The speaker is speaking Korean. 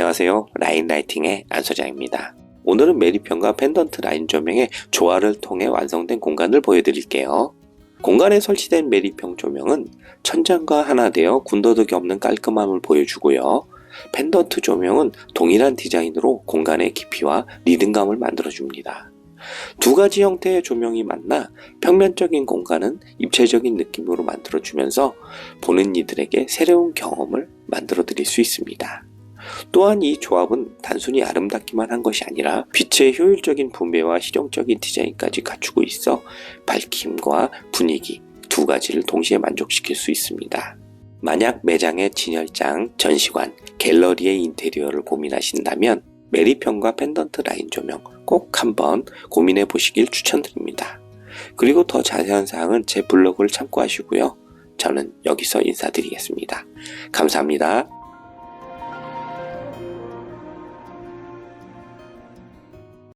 안녕하세요. 라인라이팅의 안 소장입니다. 오늘은 메리편과 펜던트 라인 조명의 조화를 통해 완성된 공간을 보여드릴게요. 공간에 설치된 메리평 조명은 천장과 하나 되어 군더더기 없는 깔끔함을 보여주고요. 펜던트 조명은 동일한 디자인으로 공간의 깊이와 리듬감을 만들어줍니다. 두 가지 형태의 조명이 만나 평면적인 공간은 입체적인 느낌으로 만들어주면서 보는 이들에게 새로운 경험을 만들어 드릴 수 있습니다. 또한 이 조합은 단순히 아름답기만 한 것이 아니라 빛의 효율적인 분배와 실용적인 디자인까지 갖추고 있어 밝힘과 분위기 두 가지를 동시에 만족시킬 수 있습니다. 만약 매장의 진열장, 전시관, 갤러리의 인테리어를 고민하신다면 메리평과 펜던트 라인 조명 꼭 한번 고민해 보시길 추천드립니다. 그리고 더 자세한 사항은 제 블로그를 참고하시고요. 저는 여기서 인사드리겠습니다. 감사합니다.